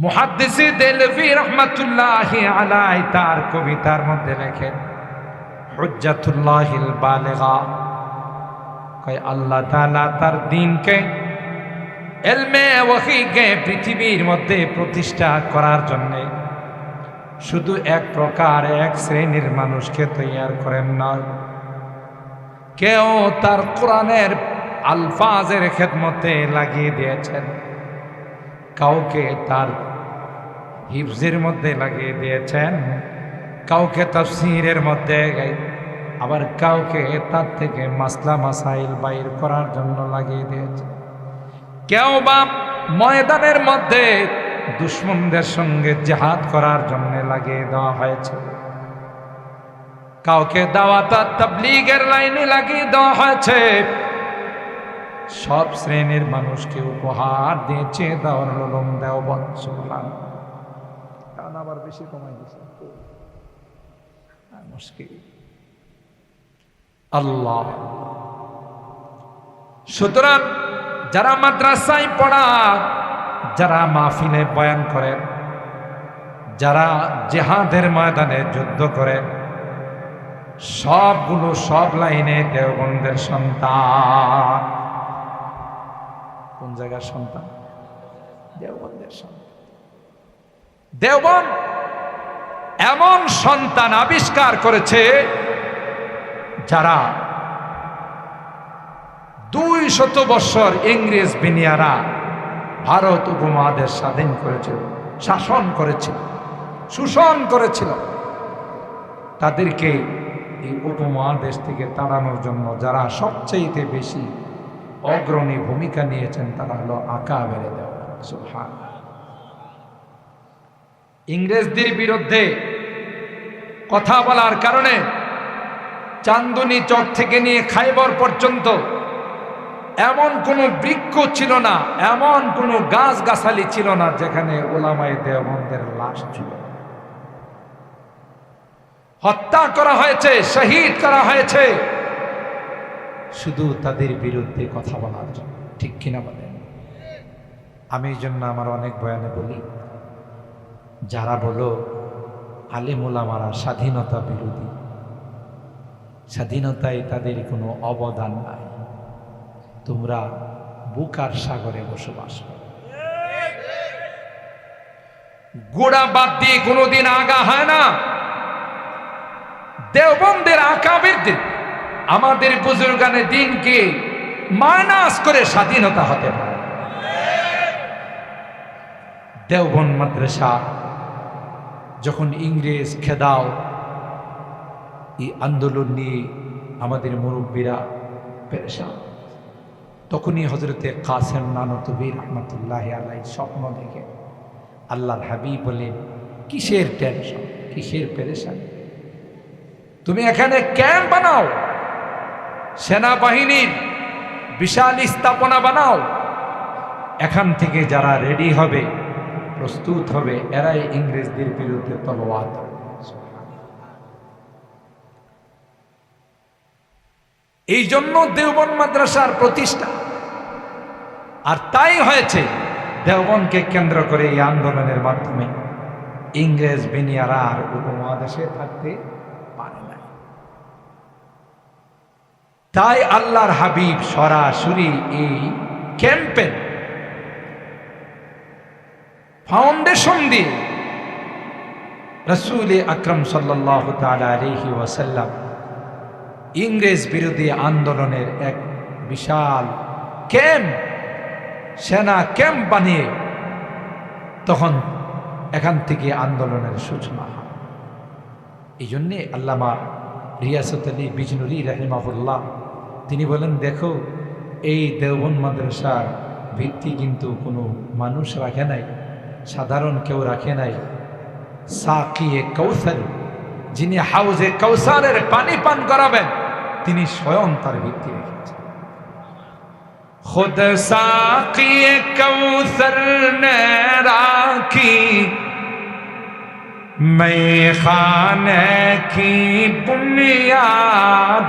মুহাদ্দিসি দেলভি রহমাতুল্লাহ আলাই তার কবিতার মধ্যে লেখেন, হুজ্জাতুল্লাহিল বালেগা। কয়, আল্লাহ তাআলা তার দিনকে, এলমে ওয়াহিকে পৃথিবীর মধ্যে প্রতিষ্ঠা করার জন্য শুধু এক প্রকার, এক শ্রেণির মানুষকে তৈয়ার করেন নয়। কেউ তার কোরআনের আলফাজের খেদমতে লাগিয়ে দিয়েছেন। কাউকে তার হিফজের মধ্যে লাগিয়ে দিয়েছেন, কাউকে তফসিরের মধ্যে আবার কাউকে তার থেকে মাসলা মাসাইল বাইর করার জন্য লাগিয়ে দিয়েছে। কেউ বা ময়দানের মধ্যে দুশ্মনদের সঙ্গে জেহাদ করার জন্য লাগিয়ে দেওয়া হয়েছে। কাউকে দাওয়াত তাবলিগের লাইনে লাগিয়ে দেওয়া হয়েছে। সব শ্রেণির মানুষকে উপহার দিয়েছে দাওয়ার দেও কারণ আবার বেশি কমাই হ্যাঁ, মুশকিল। আল্লাহ। সুতরাং যারা মাদ্রাসায় পড়া যারা মাহফিলে বয়ান করেন যারা জেহাদের ময়দানে যুদ্ধ করেন সবগুলো সব লাইনে দেওবন্দের সন্তান। কোন জায়গার সন্তান? দেওবন্দের সন্তান। দেওবন এমন সন্তান আবিষ্কার করেছে যারা দুই শত বৎসর ইংরেজ বিনিয়ারা ভারত উপমহাদেশ স্বাধীন করেছিল, শাসন করেছিল, শোষণ করেছিল। তাদেরকে এই উপমহাদেশ থেকে তাড়ানোর জন্য যারা সবচেয়ে বেশি অগ্রণী ভূমিকা নিয়েছেন তারা হলো আঁকা বেড়ে দেওয়া। ইংরেজদের বিরুদ্ধে কথা বলার কারণে চান্দনী চক থেকে নিয়ে খাইবর পর্যন্ত এমন কোনো বৃক্ষ ছিল না, এমন কোনো গাছ গাছালি ছিল না যেখানে ওলামাই দেওবন্দের লাশ ছিল। হত্যা করা হয়েছে, শহীদ করা হয়েছে শুধু তাদের বিরুদ্ধে কথা বলার জন্য। ঠিক কিনা বলেন? আমি এই জন্য আমার অনেক বয়ানে বলি, যারা বলো আলিমুলামারা স্বাধীনতা বিরোধী, স্বাধীনতায় তাদের কোনো অবদান নাই। তোমরা বুকার সাগরে বসবাস গোড়া বাদ দিয়ে কোনোদিন আগা হয় না। দেওবন্দের আকাবের দিন আমাদের বুজুর্গানের দিনকে মাইনাস করে স্বাধীনতা হতে পারে। দেওবন মাদ্রাসা যখন ইংরেজ খেদাও, এই আন্দোলন নিয়ে আমাদের মুরব্বীরা পেরেশান। তখনই হজরতে কাসেম নানতবীর রহমতুল্লাহ আলাই স্বপ্ন দেখে। আল্লাহর হাবি বলেন কিসের টেনশন কিসের পেরেশান? তুমি এখানে ক্যাম্প বানাও। সেনাবাহিনীর বিশাল স্থাপনা বানাও এখান থেকে যারা রেডি হবে, প্রস্তুত হবে, এরাই ইংরেজদের বিরুদ্ধে ধরবে। এই জন্য দেওবন মাদ্রাসার প্রতিষ্ঠা আর তাই হয়েছে দেওবনকে কেন্দ্র করে এই আন্দোলনের মাধ্যমে ইংরেজ বিনিয়ারা আর উপমহাদেশে থাকতে পারে না তাই আল্লাহর হাবিব সরাসরি এই ক্যাম্পেন ফাউন্ডেশন দিয়ে রসুল আকরম সাল্লাহ আলহি ওয়াসাল্লাম ইংরেজ বিরোধী আন্দোলনের এক বিশাল ক্যাম্প, সেনা ক্যাম্প বানিয়ে তখন এখান থেকে আন্দোলনের সূচনা হয়। এই জন্যে আল্লামা রিয়াসত আলী বিজনুরি রাহিমাহুল্লাহ তিনি বলেন, দেখো, এই দেওবন মাদ্রাসার ভিত্তি কিন্তু কোনো মানুষ রাখে নাই, সাধারণ কেউ রাখে নাই। সাকিয়ে কৌসার, যিনি হাউজে কৌসারের পানি পান করাবেন, তিনি স্বয়ং তার ভিত্তি খুদ সাকি কৌসর নে রাখি মে খান কি পুণ্যা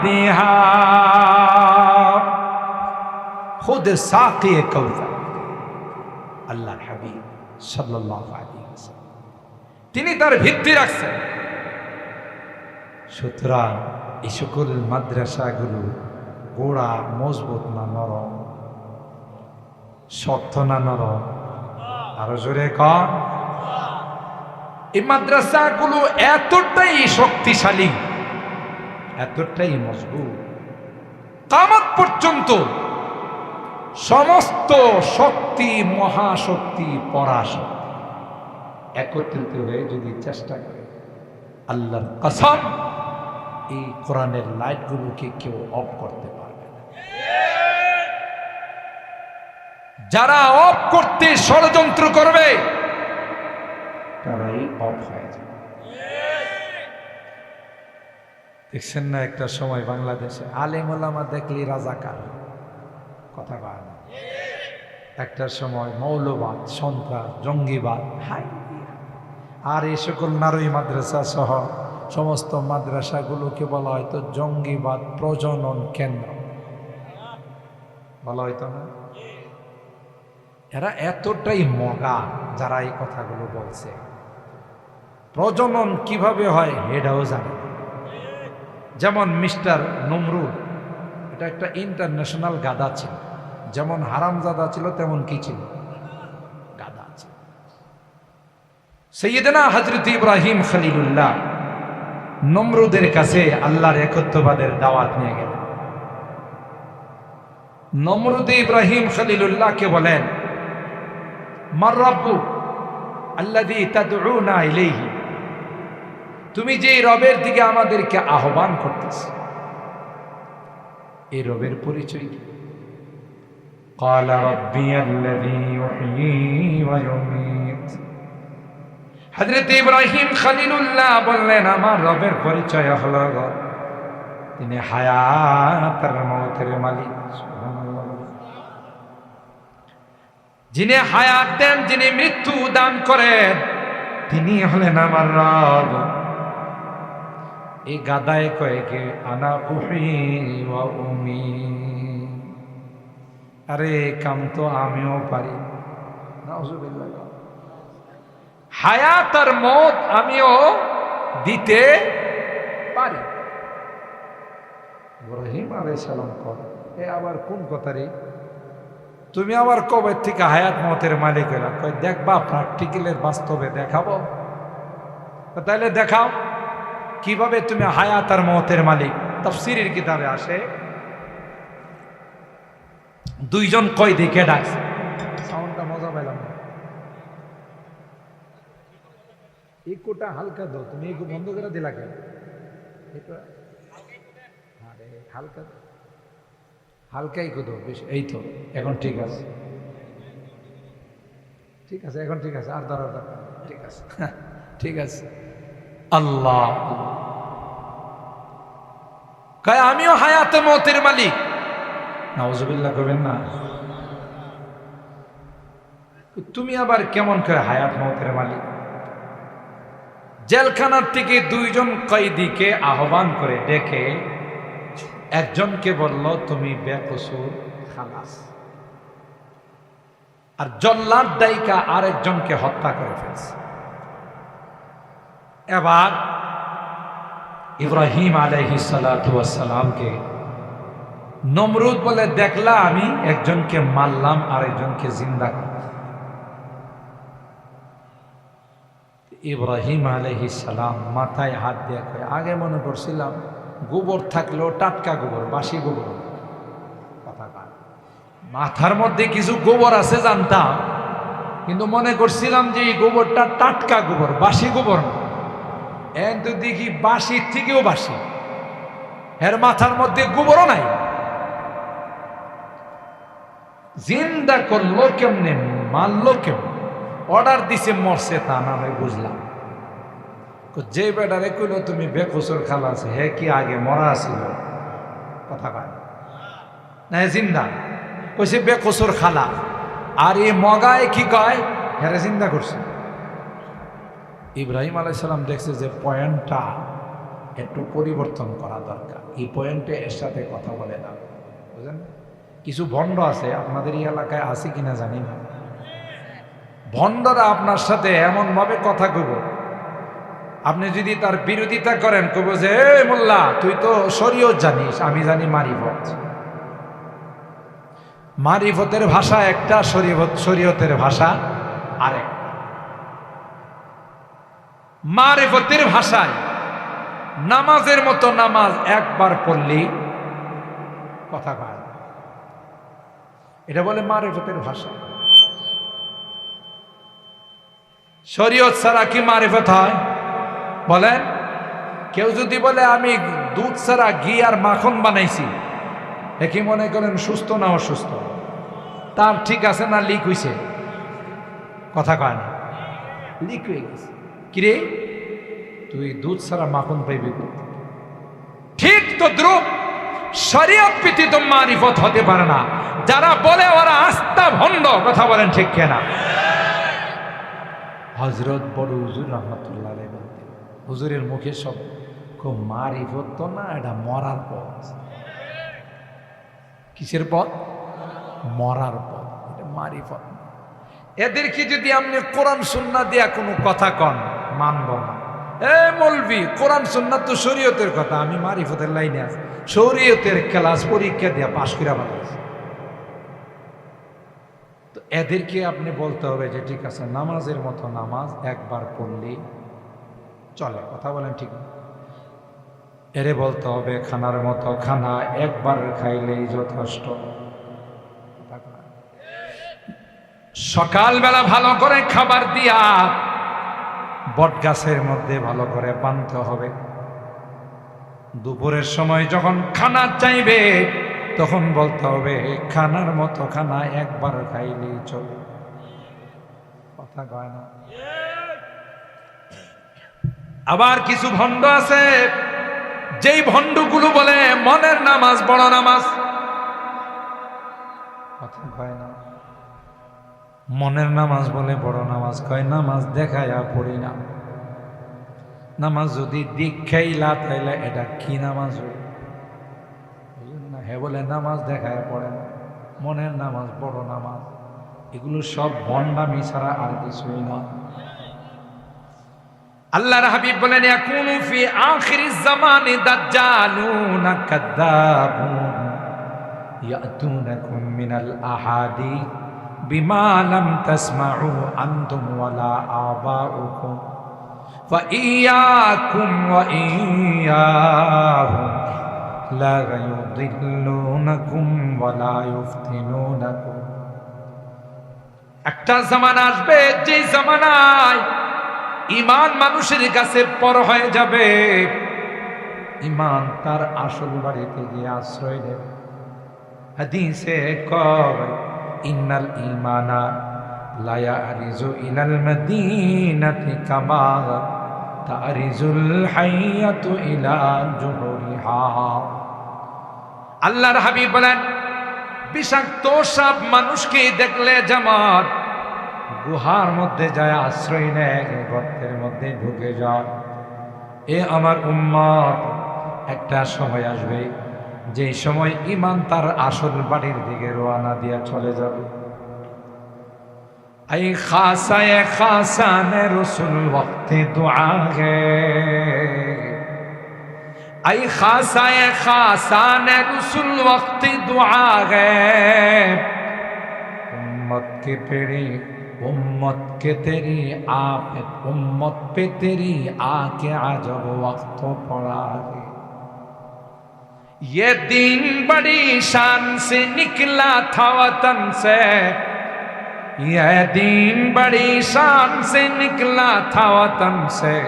দিহা খুদ সাকে আল্লাহর হাবিব সাল্লাহ তিনি তার ভিত্তি রাখছেন। সুতরাং এই সকল মাদ্রাসাগুলো গোড়া মজবুত না নরম? শক্ত না নরম? আরও জোরে কন। এই মাদ্রাসাগুলো এতটাই শক্তিশালী, এতটাই মজবুত। কামত পর্যন্ত সমস্ত শক্তি, মহাশক্তি, পরাশক্তি একত্রিত হয়ে যদি চেষ্টা করে, আল্লাহর কসম, এই কোরআনের লাইটগুলোকে কেউ অফ করতে পারবে না। যারা অফ করতে ষড়যন্ত্র করবে, তারাই অফ হয়ে যাবে। দেখছেন না একটা সময় বাংলাদেশে আলেম ওলামা দেখলি রাজাকার। কথা বলে একটা সময় মৌলবাদ, সন্ত্রাস, জঙ্গিবাদ, হাই। আর এই সকল নারী মাদ্রাসা সহ সমস্ত মাদ্রাসাগুলোকে বলা হয়তো জঙ্গিবাদ প্রজনন কেন্দ্র। বলা হয়তো না? এরা এতটাই মগা যারা এই কথাগুলো বলছে। প্রজনন কীভাবে হয়, এটাও জানে যেমন মিস্টার নমরুদ এটা একটা ইন্টারন্যাশনাল গাদা ছিল। যেমন হারামজাদা ছিল, তেমন কি ছিল? গাদা ছিল। সৈয়দনা হজরত ইব্রাহিম খলিলুল্লাহ নমরুদের কাছে আল্লাহর একত্ববাদের দাওয়াত নিয়ে গেলেন। নমরুদ ইব্রাহিম খলিলুল্লাহকে বলেন, মার রব্বু আল্লাদি তাদউনা ইলাইহি। তুমি যে রবের দিকে আমাদেরকে আহ্বান করতেছ এই রবের পরিচয় কি قال ربي الذي يحيي ويميت হযরত ইব্রাহিম খলিলুল্লাহ বললেন আমার রবের পরিচয় হলো গো, তিনি হায়াত আর মৌতের মালিক সুবহানাল্লাহ। যিনি হায়াত দেন যিনি মৃত্যু দান করেন তিনি হলেন আমার রব এই গাদায় কয়েকে, আনা উহি ওয়া উমি। আরে কাম তো আমিও পারি। হায়াত আর মত আমিও দিতে পারি। ইব্রাহিম আলাইহিস সালাম কর, এ আবার কোন কথা রে তুমি আবার কবে থেকে হায়াত মতের মালিক হইলা। কই দেখবা প্র্যাকটিক্যালের বাস্তবে দেখাবো। তাহলে দেখাও। কীভাবে তুমি হায়াত আর মতের মালিক? তফসিরের কিতাবে আসে, দুইজন কই দেখে ডাকছে? সাউন্ডটা মজা পেলাম ইকোটা হালকা দাও তুমি ইকো বন্ধ করে দিলা কেন? হালকা। হালকা ইকো দাও বেশ, এই তো, এখন ঠিক আছে। ঠিক আছে, এখন ঠিক আছে, আর দরকার ঠিক আছে ঠিক আছে। আল্লাহ কয় আমিও হায়াতে মতের মালিক। নাউজুবিল্লাহ করবেন না। তুমি আবার কেমন করে হায়াত মতের মালিক? জেলখানার থেকে দুইজন কয়েদিকে আহ্বান করে ডেকে একজনকে বলল তুমি বেকসুর খালাস। আর জল্লাদ দায়িকা আরেকজনকে হত্যা করে ফেলছে। এবার ইব্রাহিম আলহি সালামকে নমরুদ বলে দেখলা আমি, একজনকে মারলাম আর একজনকে জিন্দা করলাম। ইব্রাহিম সালাম মাথায় হাত দিয়ে কয়, আগে মনে করছিলাম গোবর থাকলেও টাটকা গোবর, বাসি গোবর। মাথার মধ্যে কিছু গোবর আছে জানতাম, কিন্তু মনে করছিলাম যে এই গোবরটা টাটকা গোবর, বাসি গোবর না। এখন তো দেখি বাসির থেকেও বাসি এর মাথার মধ্যে গোবরও নাই। জিন্দা করল কেমনে, মারলো কেমনে? অর্ডার দিছে, মরছে তা না হয় বুঝলাম। যে বেটারে কইলো, তুমি বেকসুর খালা আছে, হে কি আগে মরা আছিল? কথা কয় না। জিন্দা। কইছে বেকসুর খালা। আর এ মগায় কি কয়, হেরে জিন্দা করছে। ইব্রাহিম আলাইসাল্লাম দেখছে যে পয়েন্টটা একটু পরিবর্তন করা দরকার। এই পয়েন্টে এর সাথে কথা বলে না। বুঝলেন? কিছু ভণ্ড আছে, আপনাদের এই এলাকায় আছে কিনা জানি না। ভণ্ডরা আপনার সাথে এমনভাবে কথা কইব। আপনি যদি তার বিরোধিতা করেন কব যে, "এ মোল্লা, তুই তো শরীয়ত জানিস, আমি জানি মারিফত। মারিফতের ভাষা একটা, শরীয়ত শরীয়তের ভাষা আরেক। মারিফতের ভাষায়, নামাজের মতো নামাজ একবার পড়লে কথা কয় এটা বলে মারিফতের ভাষা। শরীয়ত ছাড়া কি মারিফত হয়? বলেন, কেউ যদি বলে, আমি দুধ ছাড়া ঘি আর মাখন বানাইছি, এ কি মনে করেন সুস্থ না অসুস্থ? তার ঠিক আছে না লিক হইছে? কথা কয় না। লিক হয়ে গেছে। কিরে? তুই দুধ ছাড়া মাখন পাইবি ঠিক তো দ্রুপ, শরীয়ত ব্যতীত মারিফত হতে পারে না। যারা বলে ওরা আস্থা ভণ্ড, কথা বলেন ঠিক কেনা? হজরত বড় হুজুর রহমতুল্লাহ হুজুরের মুখে সব খুব মারিফত তো না, এটা মরার পথ। কিসের পথ? মরার পথ, এটা মারিফত। এদেরকে যদি আপনি কোরআন সুন্না দিয়া কোনো কথা কন মানব না। এ মলবি কোরআন সুন্না তো শরীয়তের কথা, আমি মারিফতের লাইনে আছি। শরীয়তের ক্লাস পরীক্ষা দিয়া পাশ করে বানাইছি তো এদেরকে আপনি বলতে হবে যে, ঠিক আছে, নামাজের মতো নামাজ একবার পড়লেই চলে, কথা বলেন ঠিক? এরে বলতে হবে, খানার মতো খানা একবার খাইলেই যথেষ্ট। সকালবেলা ভালো করে খাবার দিয়া বট গাছের মধ্যে ভালো করে বাঁধতে হবে। দুপুরের সময় যখন খানা চাইবে, তখন বলতে হবে খানার মতো খানা একবার খাইলেই চলে। কথা কয় না। আবার কিছু ভণ্ড আছে, যেই ভণ্ডগুলো বলে, মনের নামাজ, বড় নামাজ। কথা কয় না। মনের নামাজ বলে বড় নামাজ কয়, নামাজ দেখায়া পড়ি না। নামাজ যদি দীক্ষাইলা তাইলে এটা কি নামাজ? বুঝলেন না? হে বলে, নামাজ দেখায় পড়ে না। মনের নামাজ বড় নামাজ। এগুলো সব বন্ডামি ছাড়া আর কিছুই না। আল্লাহর হাবিব বলেন, ইয়াকুনু ফি আখিরিজ জামানি দাজ্জালুন কাদ্দাবুন ইয়াতুনাকুম মিনাল আহাদিথ বিমা লাম তাসমাউ আনতুম ওয়ালা আবাউকুম فإياكم وإياهم لا يضلونكم ولا يفتنونكم একটা জামানা আসবে যে জামানায় ইমান মানুষের কাছে পর হয়ে যাবে ইমান তার আসল বাড়িতে গিয়ে আশ্রয় নেবে হাদিসে কয় ইন্নাল ইমানা লায়া আরিজু ইলাল মদিনাতি কামা তারিজুল হাইয়াতু ইলা জুহুরিহা। আল্লাহর হাবিব বলেন, বিষাক্ত সাপ মানুষকে দেখলে যেমন গুহার মধ্যে যায়, আশ্রয় নেয়, গর্তের মধ্যে ঢুকে যায়। এ আমার উম্মত, একটা সময় আসবে যে সময় ইমান তার আসল বাড়ির দিকে রোয়ানা দিয়া চলে যাবে। এই খাসায় খাসানে রসুল ভক্তি তো আগে এই খাসায় খাসানে রসুল ওয়াক্তে তো আগে উম্মত কে পেড়ে, উম্মত কে তেরি আপ উম্মত পে তেরি আকে আজব ওয়াক্ত পড়া গে। ये दिन बड़ी शान से निकला था वतन से ये दिन बड़ी शान से निकला था वतन से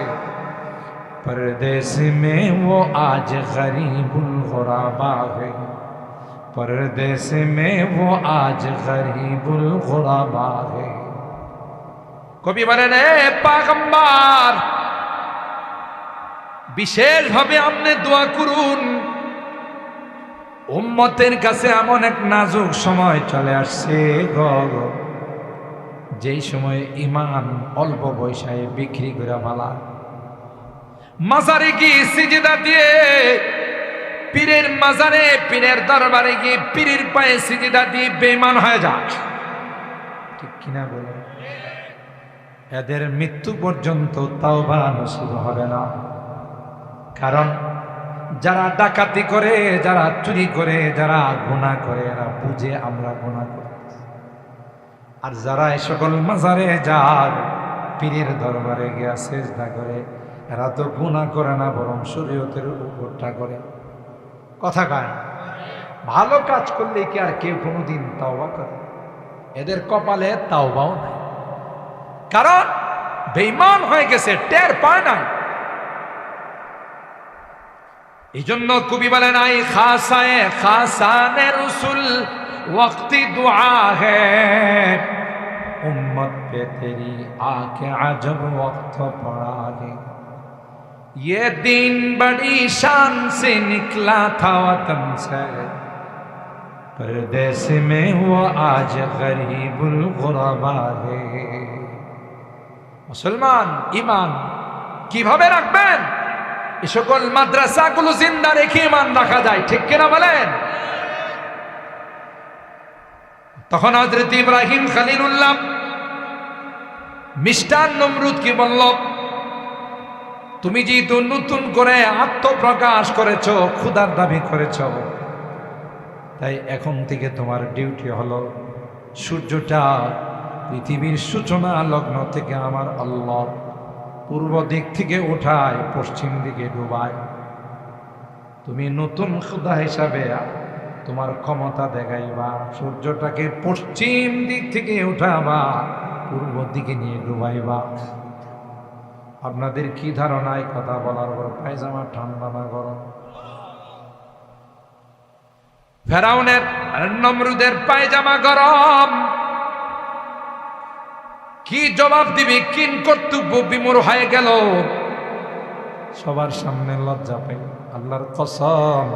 परदेश में वो आज गरीबुल गुराबा है परदेश में वो आज गरीबुल गुराबा है কবি বলেন এ পাগম্বার বিশেষভাবে আপনি দোয়া করুন উম্মতের কাছে এমন এক নাজুক সময় চলে আসছে, গ। যেই সময় ইমান অল্প পয়সায় বিক্রি করে ভালা মাজারে কি সিজিদা দিয়ে, পীরের মাজারে, পীরের দরবারে গিয়ে পীরের পায়ে সিজিদা দিয়ে বেমান হয়ে যায় ঠিক কিনা বলে? এদের মৃত্যু পর্যন্ত তাওবা নসিব হবে না। কারণ যারা ডাকাতি করে, যারা চুরি করে, যারা গোনা করে, এরা বুঝে আমরা গোনা করি। আর যারা এই সকল মাজারে যার পীরের দরবারে গিয়া চেষ্টা করে, এরা তো গুণা করে না, বরং শরীয়তের উপরটা করে। কথা কয় ভালো কাজ করলে কি আর কেউ কোনোদিন তাওবা করে? এদের কপালে তাওবাও নাই। কারণ বেইমান হয়ে গেছে, টের পায় নাই। এই জন্য কবি বলেন আই খাসায়ে খাসানে রসুল वक्ती दुआ है उम्मत पे तेरी आके अजब वक्त पड़ा है ये दिन बड़ी शान से निकला था वतन से परदेश में वो आज गरीबुल गुरबा है মুসলমান ইমান কিভাবে রাখবেন এই সকল মাদ্রাসাগুলো জিন্দা রেখে ইমান রাখা যায়, ঠিক কিনা বলেন? তখন হজরত ইব্রাহিম খালিলুল্লাহ মিস্টার নমরুদ কি বলল, তুমি যেহেতু নতুন করে আত্মপ্রকাশ করেছ ক্ষুদার দাবি করেছ, তাই এখন থেকে তোমার ডিউটি হলো সূর্যটা পৃথিবীর সূচনা লগ্ন থেকে আমার আল্লাহ পূর্ব দিক থেকে ওঠায় পশ্চিম দিকে ডুবায়। তুমি নতুন খুদা হিসাবে তোমার ক্ষমতা দেখাইবা, সূর্যটাকে পশ্চিম দিক থেকে উঠাবা, পূর্ব দিকে নিয়ে ডুবাইবা। আপনাদের কি ধারণায় কথা বলার পর পায়জামা ঠান্ডা না গরম? ফেরাউনের নমরুদের পায়জামা গরম। কি জবাব দিবি? কিন কর্তব্য বিমূর হয়ে গেল। সবার সামনে লজ্জা পাই। আল্লাহর কসম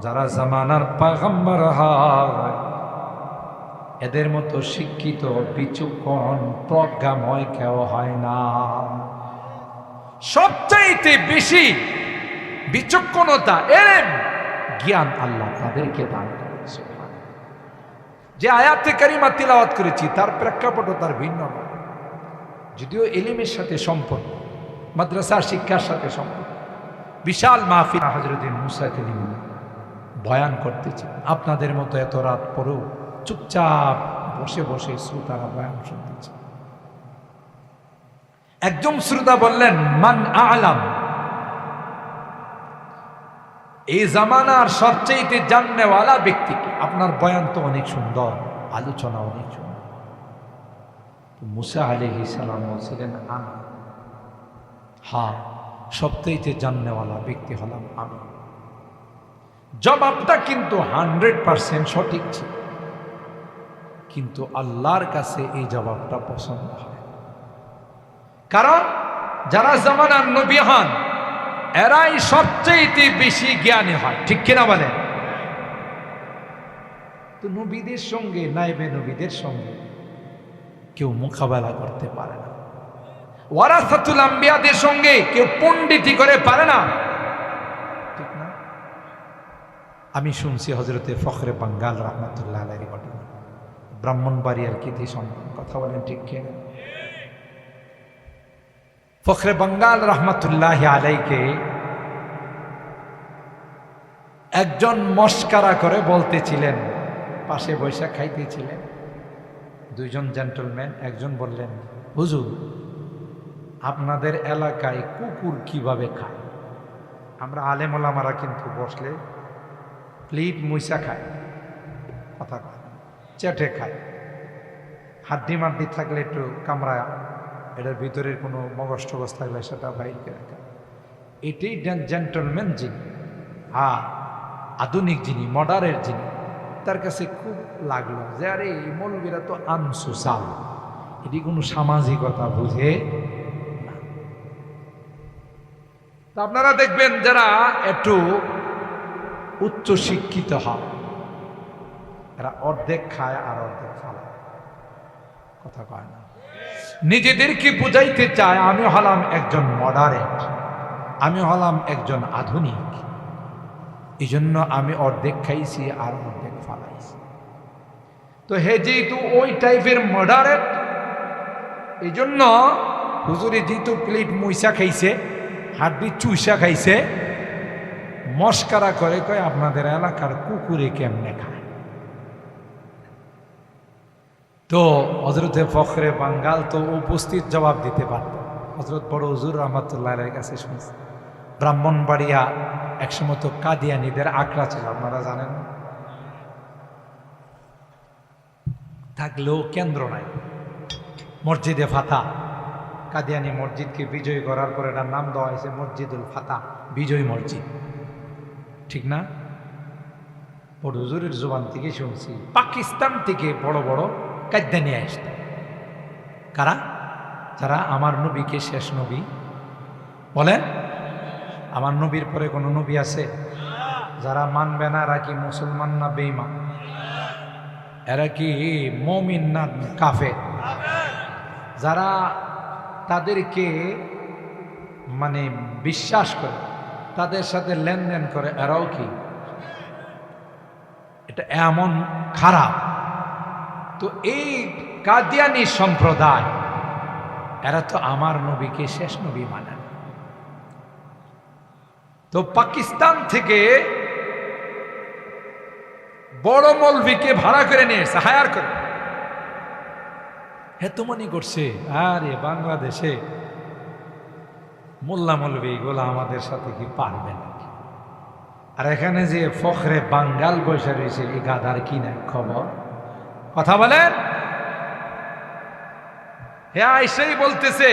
যারা জামানার পাগম্বর হয় এদের মতো শিক্ষিত বিচক্ষণ প্রজ্ঞাময় কেউ হয় না। সবচাইতে বেশি বিচক্ষণতা এলেম জ্ঞান আল্লাহ তাদেরকে দান করেছে যে আয়াতে কারিমা তিলাওয়াত করেছি, তার প্রেক্ষাপটও তার ভিন্ন নয়। যদিও এলিমের সাথে সম্পর্ক মাদ্রাসা শিক্ষার সাথে সম্পর্ক। বিশাল মাহফিল হজরতিন মুসা কালিম বয়ান করতেছে। আপনাদের মতো এত রাত পরেও চুপচাপ বসে বসে শ্রোতারা বয়ান শুনতেছে। একজন শ্রোতা বললেন, মান আলাম এই জামানার সবচেয়ে জাননেওয়ালা ব্যক্তিকে আপনার বয়ান তো অনেক সুন্দর, আলোচনা অনেক সুন্দর। মুসা আলহি সালাম বলছিলেন, আমি হ্যাঁ সবচেয়ে জাননেওয়ালা ব্যক্তি হলাম আমি। জবাবটা কিন্তু হান্ড্রেড পার্সেন্ট সঠিক ছিল। কিন্তু আল্লাহর কাছে এই জবাবটা পছন্দ হয় কারণ যারা জামানার নবী হন এরাই সবচেয়ে বেশি জ্ঞানী হয়। ঠিক কিনা বলেন তো নবীদের সঙ্গে, নাইবে নবীদের সঙ্গে কেউ মোকাবেলা করতে পারে না। ওয়ারাসাতুল আম্বিয়াদের সঙ্গে কেউ পণ্ডিতি করে পারে না। ঠিক না? আমি শুনছি হজরতে ফখরে বাঙ্গাল রহমতুল্লাহ আলাইয়ের ঘটনা ব্রাহ্মণবাড়িয়ার কীর্তি সম্মান কথা বলেন ঠিক কিনা? ফখরে বাঙ্গাল রহমতুল্লাহ আলাইকে একজন মস্কারা করে বলতেছিলেন, পাশে বৈশা খাইতেছিলেন। দুইজন জেন্টলম্যান একজন বললেন, হুজুর, আপনাদের এলাকায় কুকুর কীভাবে খায়? আমরা আলেমলামারা কিন্তু বসলে প্লিট মুইসা খায়, কথা কয় চেটে খায়। হাড্ডি মাড্ডি থাকলে একটু কামড়ায় এটার ভিতরের কোনো মগজ টগজ থাকলে সেটা বাইরকে রাখা। এটাই জেন্টলম্যান যিনি হ্যাঁ আধুনিক যিনি মডার্নের যিনি, তার কাছে খুব লাগল যে, আরে, এই মৌলবীরা তো আনসোসাল এটি কোনো সামাজিকতা বুঝে তা আপনারা দেখবেন যারা একটু উচ্চ শিক্ষিত হয়, এরা অর্ধেক খায় আর অর্ধেক ফালায়। কথা কয় না। নিজেদেরকে বুঝাইতে চায় আমি হলাম একজন মডারেট আমি হলাম একজন আধুনিক। এই জন্য আমি অর্ধেক খাইছি আর অর্ধেক ফালাইছি। তো হে যেহেতু ওই টাইপের মডারেট এই জন্য হুজুরে যেহেতু প্লেট মুইসা খাইছে, হাড্ডি চুইসা খাইছে, মস্কারা করে কয়, আপনাদের এলাকার কুকুরে কেমনে খায়? তো হজরতে ফখরে বাঙ্গাল তো উপস্থিত জবাব দিতে পারত। হজরত বড় হুজুর রহমতুল্লাহ কাছে শুনছে। ব্রাহ্মণবাড়িয়া একসময় তো কাদিয়ানিদের আখড়া ছিল, আপনারা জানেন? থাকলেও কেন্দ্র নাই। মসজিদে ফাতা। কাদিয়ানি মসজিদকে বিজয় করার পর এটার নাম দেওয়া হয়েছে মসজিদুল ফাতা, বিজয় মসজিদ। ঠিক না? বড় হুজুরের জোবান থেকে শুনছি, পাকিস্তান থেকে বড় বড় কাদ্যানি আসত। কারা? যারা আমার নবীকে শেষ নবী। বলেন, আমার নবীর পরে কোনো নবী আছে? যারা মানবে না, এরা কি মুসলমান না বেইমান এরা কি মমিন না কাফে যারা তাদেরকে মানে বিশ্বাস করে, তাদের সাথে লেনদেন করে, এরাও কি? এটা এমন খারাপ। তো এই কাদিয়ানি সম্প্রদায়, এরা তো আমার নবীকে শেষ নবী মানে তো পাকিস্তান থেকে বড় মৌলভীকে ভাড়া করে নিয়ে হায়ার করে। হে তো মনে করছে, আরে বাংলাদেশে মোল্লা মৌলভী এগুলো আমাদের সাথে কি পারবে নাকি? আর এখানে যে ফখরে বাঙ্গাল বসে রয়েছে, এই গাদার কি না খবর? কথা বলেন হে আইসেই বলতেছে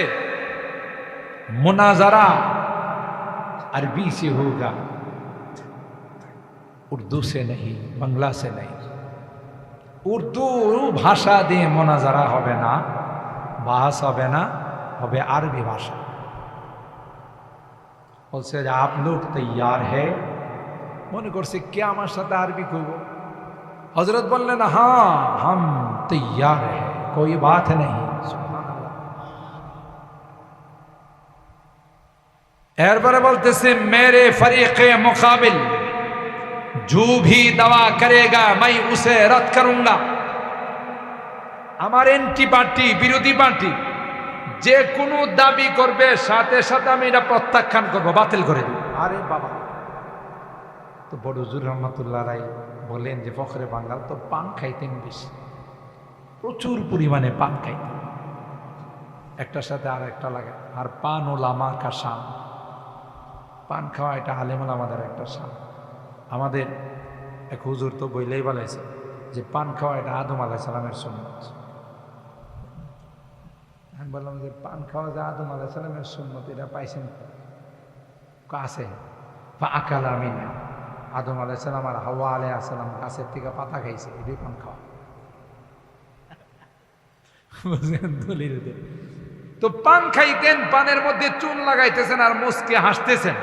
মোনাজারা अरबी से होगा উর্দু সে নেই বাংলা সে নেই উর্দু ভাষা দিয়ে মোনাজারা হবে না বাহাস হবে না হবে আরবি ভাষা বলছে যে আপ লোক তৈয়ার হে মনে করছে কে আমার সাথে আরবি করব হজরত বললেন হ্যাঁ হাম তৈয়ার হ্যাঁ, কোই বাত নেই। এরপরে বলতেছে মেরে ফরিকে মোকাবিল জু ভি দাওয়া করেগা মাই উসে রদ করুঙ্গা। আমার এন্টি পার্টি বিরোধী পার্টি যে কোনো দাবি করবে সাথে সাথে আমি এটা প্রত্যাখ্যান করব বাতিল করে দেব। আরে বাবা। তো বড় জুর রহমতুল্লাহ রায় বলেন যে ফখরে বাঙ্গাল তো পান খাইতেন বেশি। প্রচুর পরিমাণে পান খাইতেন। একটার সাথে আর একটা লাগে। আর পান ও লামা কাসাম পান খাওয়া এটা আলেমুল আমাদের একটা সাম আমাদের এক হুজুর তো বইলেই বলেছে যে পান খাওয়া এটা আদম আলাহ সালামের সুন্নত। আমি বললাম যে পান খাওয়া যে আদম আলাহ সালামের সুন্নত, এটা পাইছেন বা আকাল আমি না আদম আলাহ সালাম আর হাওয়া আলাই আসসালাম গাছের থেকে পাতা খাইছে এটাই পান খাওয়া। বুঝলেন দলিলতে তো পান খাইতেন পানের মধ্যে চুন লাগাইতেছেন আর মুসকে হাসতেছেন।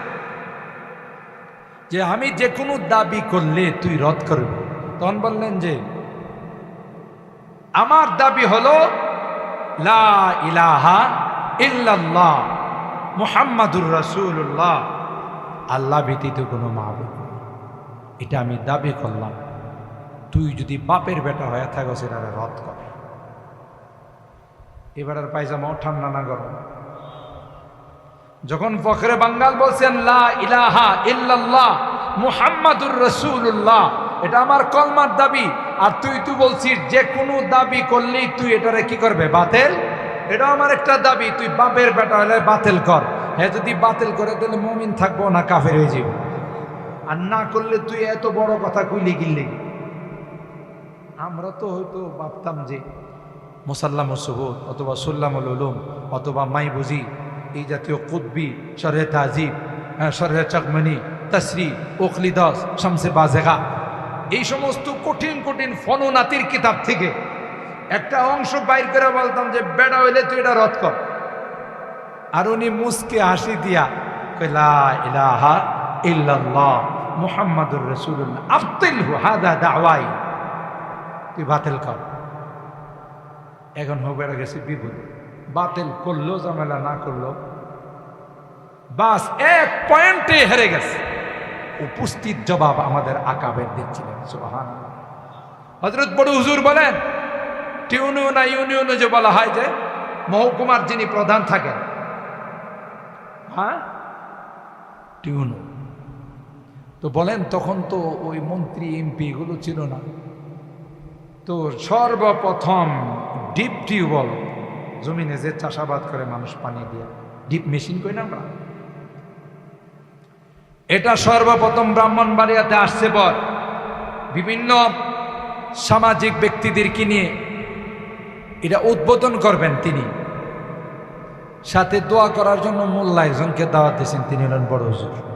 যে আমি যে কোনো দাবি করলে তুই রদ করবি। তখন বললেন যে আমার দাবি হলো লা ইলাহা ইল্লাল্লাহ মুহাম্মাদুর রাসূলুল্লাহ। আল্লাহ ব্যতীত কোনো মাহবুব। এটা আমি দাবি করলাম। তুই যদি বাপের বেটা হয়ে থাকো সেটা রদ কর। এবার আর পায়জামাও ঠান্ডা না গরম। যখন ফখরে বাঙ্গাল বলছেন, লা ইলাহা ইল্লাল্লাহ, মুহাম্মাদুর রাসূলুল্লাহ এটা আমার কলমার দাবি। আর তুই তুই বলছিস, যে কোনো দাবি করলি তুই এটারে কি করবে, বাতিল? এটা আমার একটা দাবি, তুই বাপের বেটা হলে বাতিল কর। হ্যাঁ যদি বাতিল করে, তাহলে মমিন থাকব না, কাফের হয়ে যাবে আর না করলে তুই এত বড় কথা কইলি গিললি আমরা তো হয়তো ভাবতাম যে মুসাল্লাম সুবুদ অথবা সুল্লামুল উলুম অথবা মাই বুঝি এই জাতীয় কুদ্বি শরহে তাজিব শরহে চকমনি, তসরি ওখলিদাস শামসে বাজেগা, এই সমস্ত কঠিন কঠিন ফননাতির কিতাব থেকে একটা অংশ বাইর করে বলতাম যে, বেড়া হইলে তুই এটা রদ কর। আর উনি মুসকে হাসি দিয়া কইলা ইলাহা ইল্লাল্লাহ। মুহাম্মাদুর রাসূলুল্লাহ। আফতিলহু হাদা দাওয়াই। তুই বাতিল কর। এখন হবে গেছে বিপদ বাতিল করল ঝামেলা, না করল বাস, এক পয়েন্টে হেরে গেছে। উপস্থিত জবাব আমাদের আকাবের দিচ্ছিলেন সুবাহান হজরত বড় হুজুর বলেন, টিউনিয়ন ইউনিয়নে যে বলা হয় যে, মহকুমার যিনি প্রধান থাকেন হ্যাঁ? টিউনো তো বলেন, তখন তো ওই মন্ত্রী, এমপি এগুলো ছিল না। তো সর্বপ্রথম ডিপ টিউবওয়েল জমিনে যে চাষাবাদ করে মানুষ পানি দিয়ে, ডিপ মেশিন কই না আমরা? এটা সর্বপ্রথম ব্রাহ্মণ ব্রাহ্মণবাড়িয়াতে আসছে পর বিভিন্ন সামাজিক ব্যক্তিদেরকে নিয়ে এটা উদ্বোধন করবেন তিনি। সাথে দোয়া করার জন্য মোল্লা একজনকে দাওয়াত দিয়েছেন, তিনি হলেন বড় হুজুর।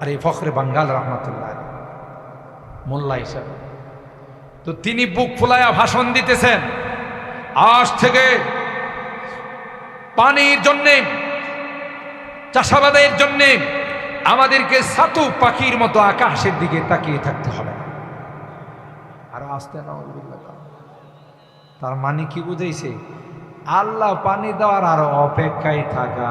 আর এই ফখরে বাঙ্গাল রহমতুল্লাহ মোল্লা হিসাবে। তো তিনি বুক ফুলায়া ভাষণ দিতেছেন। আজ থেকে পানির জন্যে, চাষাবাদের জন্যে আমাদেরকে সাতু পাখির মতো আকাশের দিকে তাকিয়ে থাকতে হবে। আর আসতে না তার মানে কি বুঝাইছে? আল্লাহ পানি দেওয়ার আর অপেক্ষায় থাকা